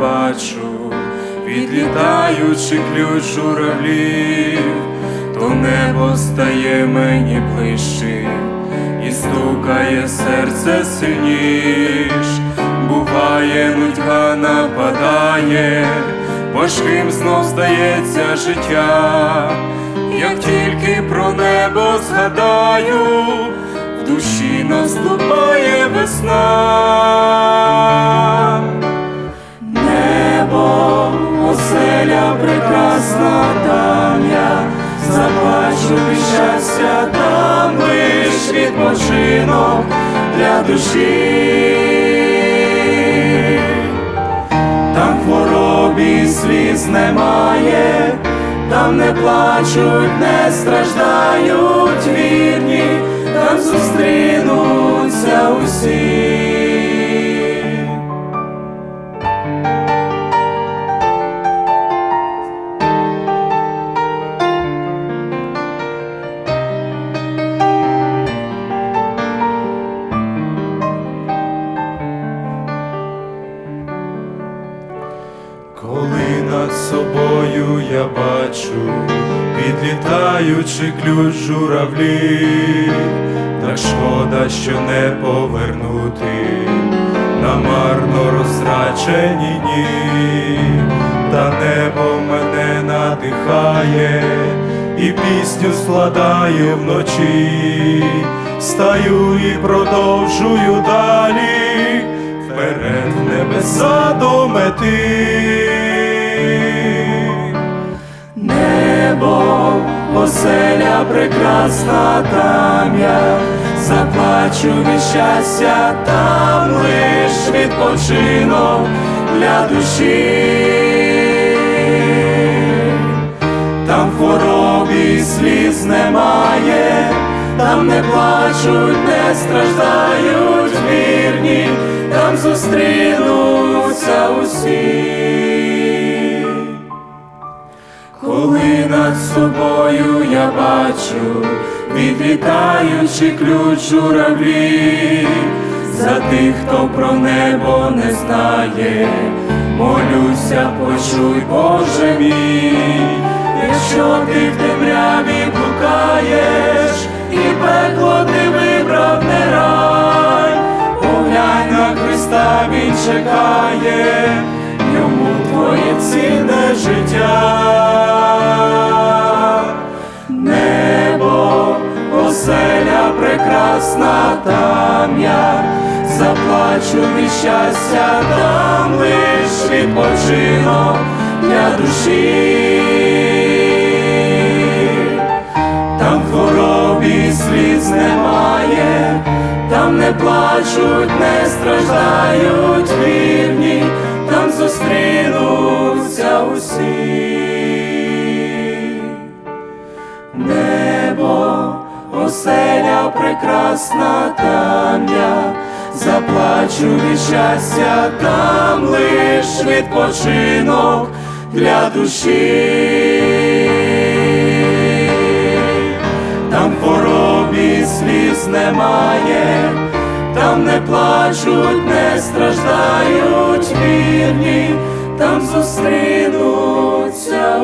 бачу, відлітаючи ключ журавлів, то небо стає мені ближче, і стукає серце сильніш, буває, нудьга нападає, важким знов здається життя, як тільки про небо згадаю, в душі наступає весна. Душі. Там хворобі сліз немає, там не плачуть, не страждають Коли над собою я бачу, підлітаючи ключ журавлів, так шкода, що не повернути намарно розтрачені дні, та небо мене надихає, і пісню складаю вночі, стаю і продовжую далі вперед в небеса до мети. Оселя прекрасна, там я заплачу від щастя, там лиш відпочинок для душі. Там хворобі сліз немає, там не плачуть, не страждають вірні, там зустрінуться собою я бачу, відлітаючи ключ журавлі, за тих, хто про небо не знає, молюся, почуй, Боже мій, якщо ти в темряві блукаєш, і пекло ти вибрав не рай, поглянь на Христа, Він чекає, йому твоє цінне життя. Заплачу від щастя, там лиш відпочинок для душі. Там хворобі сліз немає, там не плачуть, не страждають вірні, там зустрінуться усі. Небо, оселя прекрасна, там я заплачу від щастя, там лиш відпочинок для душі. Там хворобі сліз немає, там не плачуть, не страждають вірні, там зустрінуться